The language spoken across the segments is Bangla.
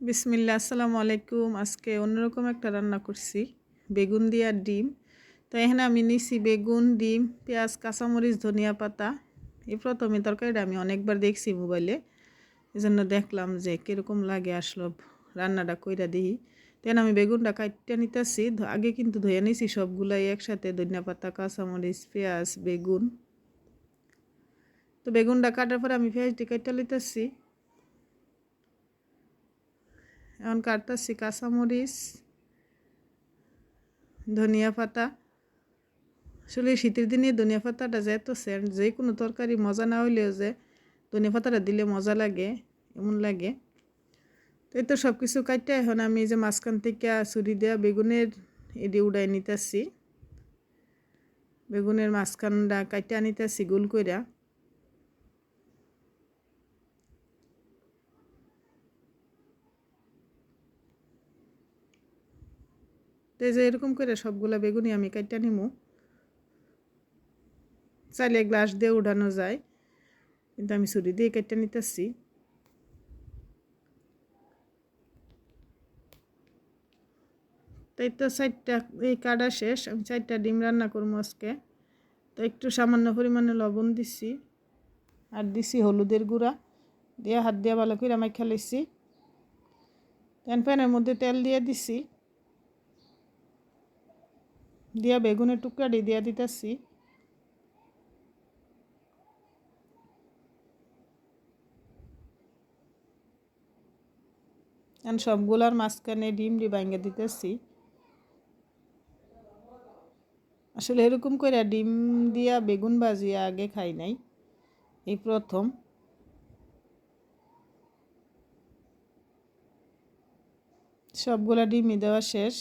বিসমিল্লা আসসালামু আলাইকুম। আজকে অন্যরকম একটা রান্না করছি, বেগুন দিয়ে আর ডিম। তো এখানে আমি নিছি বেগুন, ডিম, পেঁয়াজ, কাঁচামরিচ, ধনিয়া পাতা। এই প্রথমে তরকারিটা আমি অনেকবার দেখছি মোবাইলে। এই জন্য দেখলাম যে কীরকম লাগে আসলো রান্নাটা কইরা দিই। তেন আমি বেগুনটা কাটতে নিতেছি আগে কিন্তু ধুয়ে নিছি সবগুলাই একসাথে, ধনিয়া পাতা, কাঁচামরিচ, পেঁয়াজ, বেগুন। তো বেগুনটা কাটার পরে আমি পেঁয়াজটি কাটতে নিতেছি এখন কাটতেছি কাঁচামরিচ ধনিয়া পাতা। আসলে শীতের দিনে ধনিয়া পাতাটা যে সেন্ট, যে কোনো তরকারি মজা না হইলেও যে ধনিয়া পাতাটা দিলে মজা লাগে, এমন লাগে। তো তো সব কিছু কাটতে এখন আমি যে মাঝখান থেকে ছুরি দেওয়া বেগুনের এটি উড়াই নিতেছি। বেগুনের মাঝখানটা কাটতে নিতেছি গোল কইরা। তো যে এরকম করে সবগুলা বেগুনি আমি কাটটা নিমু। চাইলে গ্লাস দিয়ে উঠানো যায়, কিন্তু আমি ছুরি দিয়ে কেটে নিতেছি। তাই তো চারটা, এই কাটা শেষ, আমি চারটা ডিম রান্না করব আজকে। তো একটু সামান্য পরিমাণে লবণ দিছি, আর দিছি হলুদের গুঁড়া, দিয়ে হাত দিয়ে ভালো করে আমি খেলেছি প্যান প্যানের মধ্যে তেল দিয়ে দিছি। দিয়া বেগুনের টুকরাটি দিয়া দিতেছি। সবগুলার মাঝখানে ডিম ডি ভাঙ্গে দিতেছি। আসলে এরকম করে ডিম দিয়া বেগুন ভাজিয়া আগে খাই নাই, এই প্রথম। সবগুলা ডিমই দেওয়া শেষ।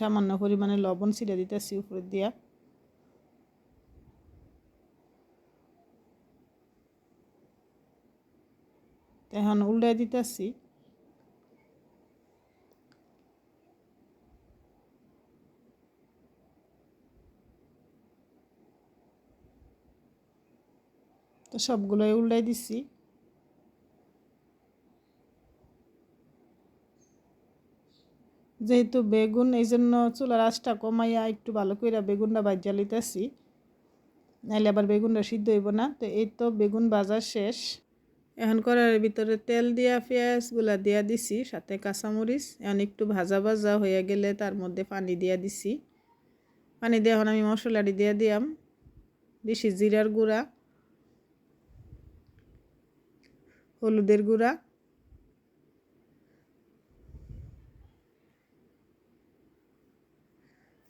সামান্য পরিমাণে লবণ ছিঁড়ে দিতেছি উপরে দিয়া। এখন উল্টাই দিতেছি। তো সবগুলোই উল্টাই দিছি। যেহেতু বেগুন এই জন্য চুলার আঁচটা কমাইয়া একটু ভালো করে বেগুনটা বাজ্যা লিতেছি নাইলে আবার বেগুনটা সিদ্ধ হইব না। তো এই তো বেগুন ভাজা শেষ। এখন করার ভিতরে তেল দিয়া পেঁয়াজগুলা দিয়া দিছি, সাথে কাঁচামরিচ। এখন একটু ভাজা ভাজা হয়ে গেলে তার মধ্যে পানি দিয়া দিছি। পানি দিয়ে এখন আমি মশলাটি দিয়া দিয়াম। দিছি জিরার গুঁড়া, হলুদের গুঁড়া।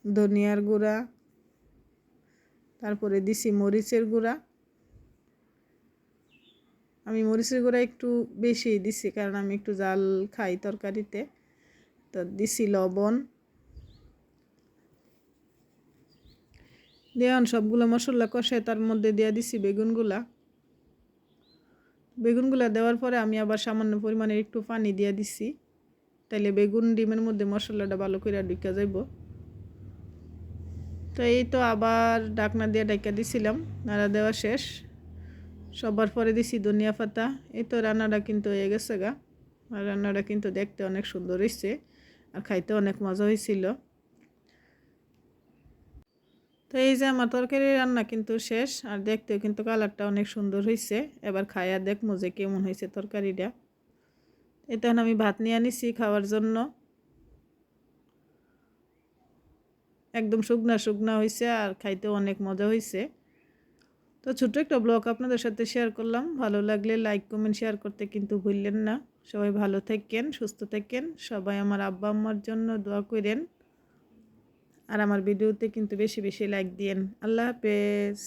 ধনিয়ার গুঁড়া, তারপরে দিছি মরিচের গুঁড়া। আমি মরিচের গুঁড়া একটু বেশি দিছি কারণ আমি একটু জাল খাই তরকারিতে। তো দিছি লবণ। দেওয়ান সবগুলো মশলা কষে তার মধ্যে দেওয়া দিছি বেগুনগুলা। বেগুনগুলা দেওয়ার পরে আমি আবার সামান্য পরিমাণে একটু পানি দিয়ে দিছি। তাইলে বেগুন ডিমের মধ্যে মশলাটা ভালো করে ঢুকে যাইব। তো এই তো আবার ডাকনা দিয়ে ডাকা দিছিলাম, নাড়া দেওয়া শেষ। সবার পরে দিছি ধনিয়া পাতা। এই তো রান্নাটা কিন্তু হয়ে গেছে গা। আর রান্নাটা কিন্তু দেখতে অনেক সুন্দর হয়েছে আর খাইতে অনেক মজা হয়েছিল তো এই যে আমার তরকারি রান্না কিন্তু শেষ আর দেখতেও কিন্তু কালারটা অনেক সুন্দর হয়েছে এবার খাইয়া দেখব যে কেমন হয়েছে তরকারিটা। তখন আমি ভাত নিয়ে আনিছি খাওয়ার জন্য। একদম শুকনা শুকনা হয়েছে আর খাইতে অনেক মজা হয়েছে তো ছোট্ট একটা ব্লগ আপনাদের সাথে শেয়ার করলাম। ভালো লাগলে লাইক কমেন্ট শেয়ার করতে কিন্তু ভুললেন না। সবাই ভালো থাকেন, সুস্থ থাকেন। সবাই আমার আব্বা আম্মার জন্য দোয়া করেন। আর আমার ভিডিওতে কিন্তু বেশি বেশি লাইক দিয়েন। আল্লাহ হাফেজ।